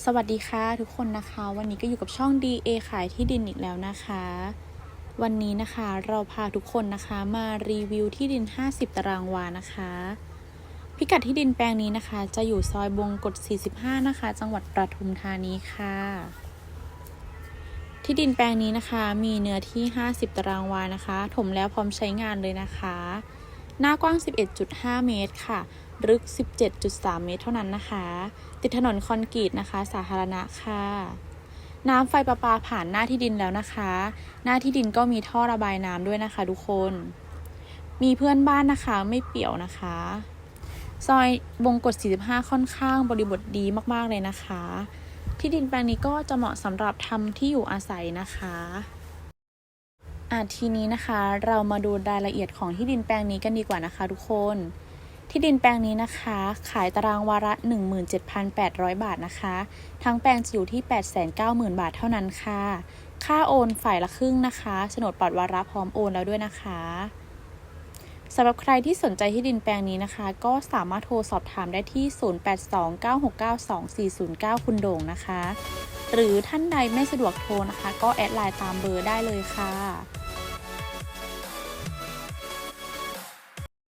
สวัสดีค่ะทุกคนนะคะ วันนี้ก็อยู่กับช่อง DA ขายที่ดินอีกแล้วนะคะ วันนี้นะคะเราพาทุกคนนะคะมารีวิวที่ดิน 50 ตารางวานะคะ พิกัดที่ดินแปลงนี้นะคะ จะอยู่ซอยบงกฎ 45 นะคะ จังหวัดปทุมธานีค่ะ ที่ดินแปลงนี้นะคะ มีเนื้อที่ 50 ตารางวานะคะ ถมแล้วพร้อมใช้งานเลยนะคะ หน้ากว้าง 11.5 เมตรค่ะ ลึก 17.3 เมตรเท่านั้นนะคะ ติดถนนคอนกรีตนะคะ สาธารณะค่ะ น้ำไฟประปาผ่านหน้าที่ดินแล้วนะคะ หน้าที่ดินก็มีท่อระบายน้ำด้วยนะคะ ทุกคน มีเพื่อนบ้านนะคะไม่เปี่ยวนะคะ ซอยบงกฎ 45 ค่อนข้างบริบทดีมากๆเลยนะคะ ที่ดินแปลงนี้ก็จะเหมาะสำหรับทำที่อยู่อาศัยนะคะ อะทีนี้นะคะเรามาดูรายละเอียดของที่ดินแปลงนี้กันดีกว่านะคะทุกคน ที่ดินแปลงนี้นะคะ ขายตารางวาระ 17,800 บาทนะคะ ทั้งแปลงจะอยู่ที่ 890,000 บาทเท่านั้นค่ะ ค่าโอนฝ่ายละครึ่งนะคะโฉนดปลอดวาระพร้อมโอนแล้วด้วยนะคะสำหรับใครที่สนใจที่ดินแปลงนี้นะคะ ก็สามารถโทรสอบถามได้ที่ 0829692409 คุณโด่งนะคะ หรือท่านใดไม่สะดวกโทรนะคะ ก็แอดไลน์ตามเบอร์ได้เลยค่ะ